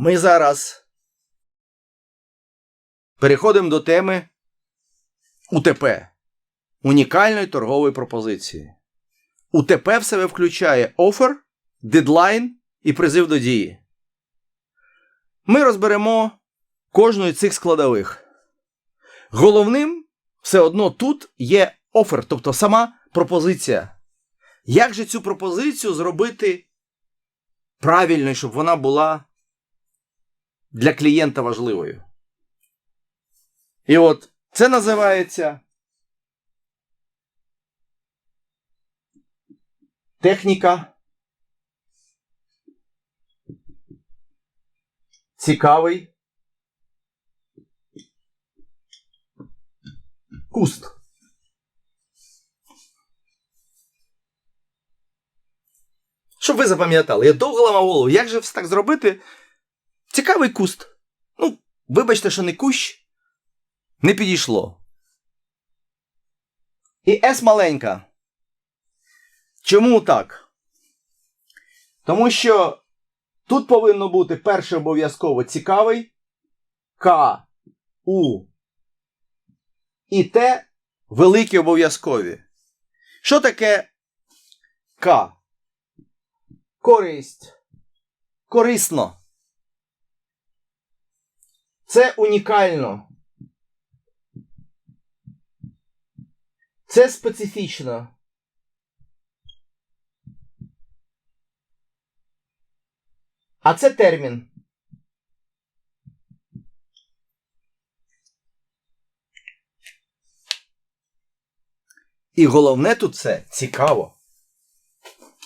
Ми зараз переходимо до теми УТП унікальної торгової пропозиції. УТП в себе включає офер, дедлайн і призив до дії. Ми розберемо кожну із цих складових. Головним все одно тут є офер, тобто сама пропозиція. Як же цю пропозицію зробити правильно, щоб вона була для клієнта важливою? І от це називається техніка. Цікавий куст. Щоб ви запам'ятали, я довго ламав голову, як же так зробити? Цікавий куст. Ну, вибачте, що не кущ, не підійшло. І С маленька. Чому так? Тому що тут повинно бути перше обов'язково цікавий К, У і Т великі обов'язкові. Що таке К? Користь. Корисно. Це унікально. Це специфічно. А це термін. І головне тут це цікаво.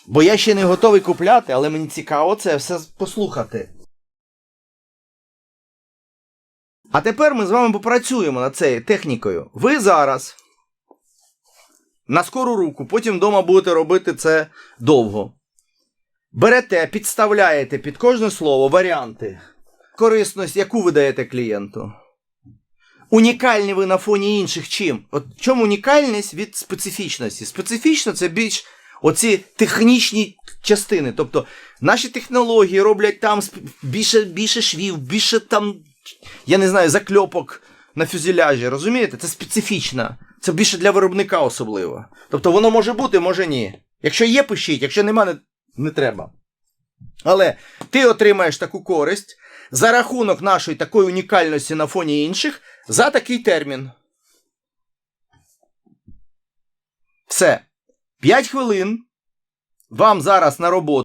Бо я ще не готовий купляти, але мені цікаво це все послухати. А тепер ми з вами попрацюємо над цією технікою. Ви зараз на скору руку, потім вдома будете робити це довго. Берете, підставляєте під кожне слово варіанти, корисність, яку ви даєте клієнту. Унікальні ви на фоні інших чим? От чому унікальність від специфічності? Специфічно це більш оці технічні частини. Тобто наші технології роблять там більше, більше швів, більше там, я не знаю, закльопок на фюзеляжі. Розумієте? Це специфічно. Це більше для виробника особливо. Тобто воно може бути, може ні. Якщо є, пишіть, якщо нема, не, не треба. Але ти отримаєш таку користь за рахунок нашої такої унікальності на фоні інших за такий термін. Все. 5 хвилин. Вам зараз на роботу.